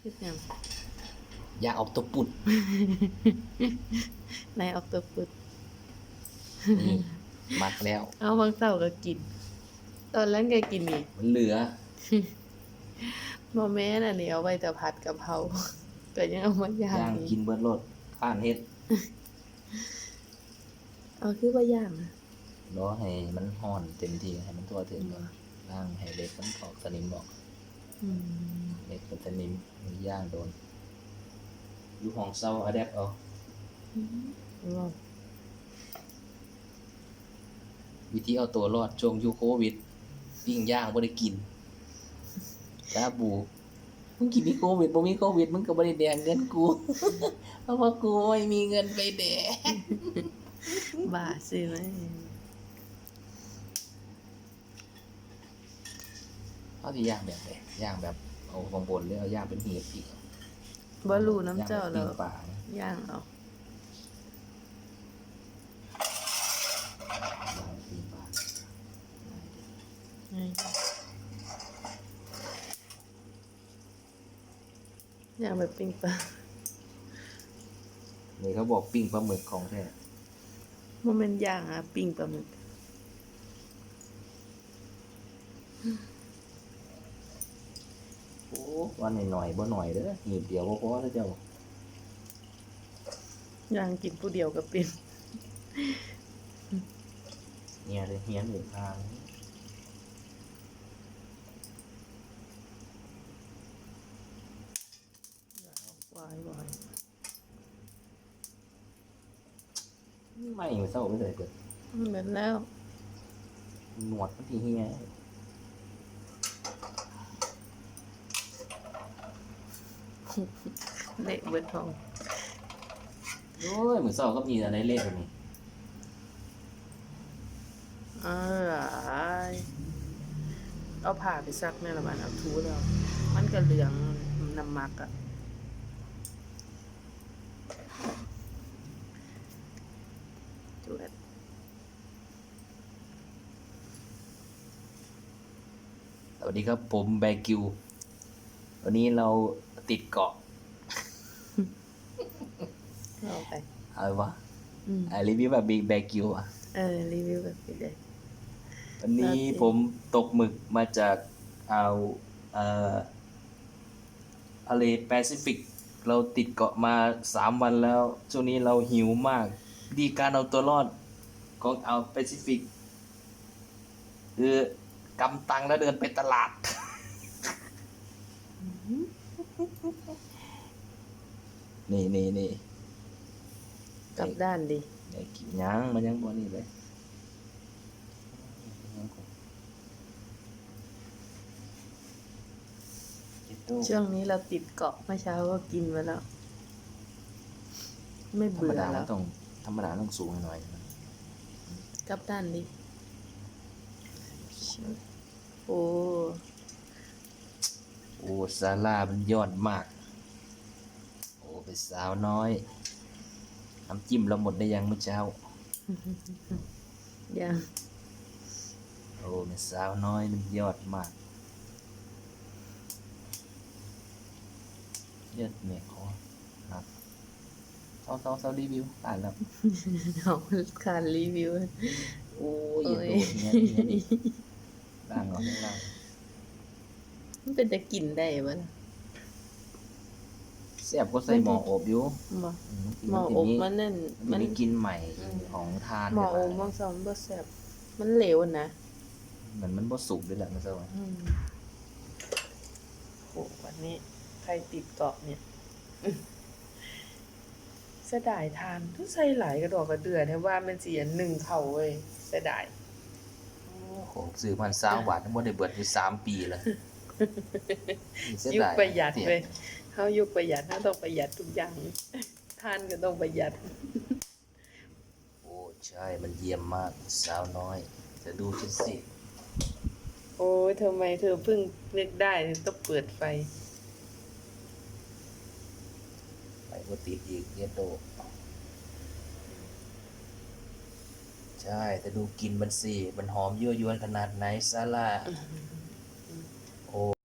เฮ็ดหยังอยากเออกตัวปุดในออกตัวปุดนี่มักแล้ว เอาบางเสาร์ก็กิน ตอนแรกก็กินอีกมันเหลือบ่แม่นอันนี้เอาไว้แต่ผัดกะเพราก็ยังเอามาย่างย่างอีกินเบิดรสข้านเฮ็ดเอาคือว่าย่างอะรอให้มันฮ้อนเต็มที่ให้มันทั่วถึงก่อนย่างให้เล็กมันออกสนิมออกอืม เล็กเป็นสนิมมันย่างโดน อยู่ห้องเซาอะแดปเอาว้าววิธีเอาตัวรอดช่วงยุคโควิดปิ้งย่างบ่ได้กินชาบูมึงกินมีโควิดบ่มีโควิดมึงก็บ่ได้แดงเงินกู เพราะว่ากูไม่มีเงินไปแดกบ้าสิไหม เอาที่ย่างแบบไหนย่างแบบเอาของบนหรือเอาย่างเป็นหีบอีกบ่รู้น้ำเจ้าย่แล้งวแบบปิ้งปลานะย่างเอาย่างปิ้งปลาย่างแบบปิ้งปลานี่เขาบอกปิ้งปลาหมึกของแท้บ่แม่นย่างอะปิ้งปลาหมึก โอ้วันหน่อยๆบ่หน่อยเด้อหีบเดียวบ่พอแล้วเจ้าย่างกินผู้เดียวก็เป็นเนี่ยเลยเฮียนหนึ่งทางวายวายไม่เศร้าไม่เลยเกิดเหมือนแล้วหนวดมันที่เฮีย เละเบิดท้องโอ้ยมือเศร้าก็มีอะไรเล่แบบนี้อะไรเอาผ้าไปซักแม่ละบานเอาทูแล้ว มันก็เหลืองน้ำมักอะจวดสวัสดีครับผมแบกิว วันนี้เราติดเกาะเอาไปอะไรวะอืมอ่ารีวิวแบบบิ๊กแบกิวอะ เออ รีวิวแบบนี้เลย วันนี้โอเค ผมตกหมึกมาจากเอาวเอ่อทะเลแปซิฟิก เราติดเกาะมาสามวันแล้ว ช่วงนี้เราหิวมากวิธีการเอาตัวรอดของเอาวแปซิฟิก คือกำตังแล้วเดินไปตลาด นี่นี่นี่กลับด้านดิไอ้กินยังมันยังบ่นี่เลยเจ็ดโต้ช่วงนี้เราติดเกาะเมื่อเช้าก็กินมาแล้ว ไม่ธรรมเบื่อดาแล้เราวต้องธรรมดาต้องสูงหน่อยนะกลับด้านดิโอ้โอ้ซาร่ามันยอดมาก โอ้เป็นสาวน้อยน้ำจิ้มเราหมดได้ยังเมื่อเช้ายังโอ้เป็นสาวน้อยมันยอดมากเลือดเมียคอครับเศร้าเศร้าเศร้ารีวิวอ่านแล้วเอาการรีวิว โอ้ยอย่าโดนเงี้ยเงี้ยนี่ล่างเอาข้างล่าง มันเป็นจะกินได้บ่ล่ะ แซ่บก็ใส่หมออบอยู่บ่อืหมออบมันนั่นมัมันน มีกลินใหม่ของทานหมออบแบบบางสองบ่แซ่บมันเหลวนะเหมือนมันบ่สุกด้วยแหละมันจะว่าอืมโหวันนี้ใครติดเกาะเนี่ยเสียดายทานทุกใส่หลายกระดอกกระเดือแท้ว่ามันเสียหนึ่งเข่าเว้ยเสียดาย โอ้โหซื้อพันสามบาททั้งหมดได้เบิดอยู่สามปีแล้ว เสียุคดาประหยัดสีเลยเขายุคประหยัดเขาต้องประหยัดทุกอย่างทานก็ต้องประหยัด โอ้ใช่มันเยี่ยมมากสาวน้อย จะดูฉันสิ โอ้ยทำไมเธอเพิ่งนึกได้ต้องเปิดไฟไปก็ติดอีกเยดโดใช่แต่ดูกินมันสิ มันหอมยั่วยวนขนาดไหนซาร่า 어.